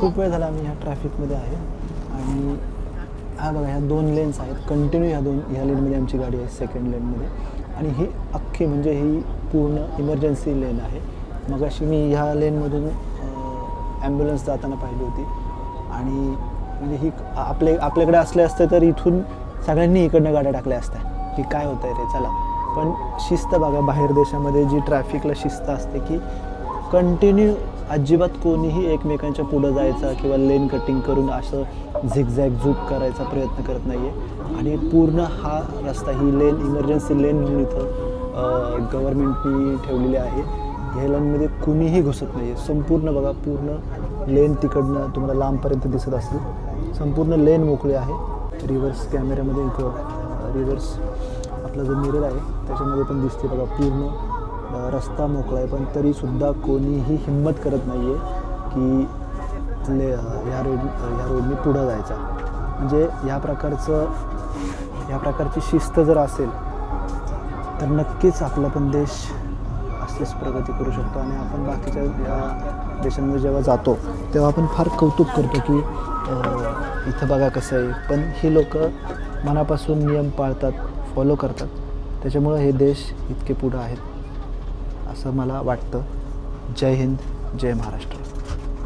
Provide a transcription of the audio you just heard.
खूप वेळ झाला आम्ही ह्या ट्रॅफिकमध्ये आहे. आणि हा बघा ह्या दोन लेन्स आहेत. कंटिन्यू ह्या दोन ह्या लेनमध्ये आमची गाडी आहे सेकंड लेनमध्ये आणि ही अख्खी म्हणजे ही पूर्ण इमर्जन्सी लेन आहे. मग अशी मी ह्या लेनमधून ॲम्ब्युलन्स जाताना पाहिली होती. आणि म्हणजे ही आपले आपल्याकडे असले असते तर इथून सगळ्यांनी इकडनं गाड्या टाकल्या असत्या. की काय होतं आहे रे चला. पण शिस्त बघा बाहेर देशामध्ये जी ट्रॅफिकला शिस्त असते की कंटिन्यू अजिबात कोणीही एकमेकांच्या पुढं जायचा किंवा लेन कटिंग करून असं झिगझॅग झूप करायचा प्रयत्न करत नाही आहे आणि पूर्ण हा रस्ता ही लेन इमर्जन्सी लेन म्हणून इथं गव्हर्मेंटनी ठेवलेली आहे. ह्या लेनमध्ये कुणीही घुसत नाही आहे संपूर्ण बघा पूर्ण लेन तिकडनं तुम्हाला लांबपर्यंत दिसत असेल. संपूर्ण लेन मोकळी आहे. रिव्हर्स कॅमेऱ्यामध्ये इथं रिव्हर्स आपला जो मिरर आहे त्याच्यामध्ये पण दिसते बघा पूर्ण रस्ता मोकळा आहे पण तरीसुद्धा कोणीही हिंमत करत नाही आहे की ले ह्या रोड ह्या रोडने पुढं जायचा. म्हणजे ह्या प्रकारचं ह्या प्रकारची शिस्त जर असेल तर नक्कीच आपला पण देश असलीच प्रगती करू शकतो आणि आपण बाकीच्या या देशांमध्ये जेव्हा जातो तेव्हा आपण फार कौतुक करतो की इथं बघा कसं आहे. पण ही लोक मनापासून नियम पाळतात फॉलो करतात. त्याच्यामुळं हे देश इतके पुढं आहेत. असं मला वाटतं. जय हिंद जय महाराष्ट्र.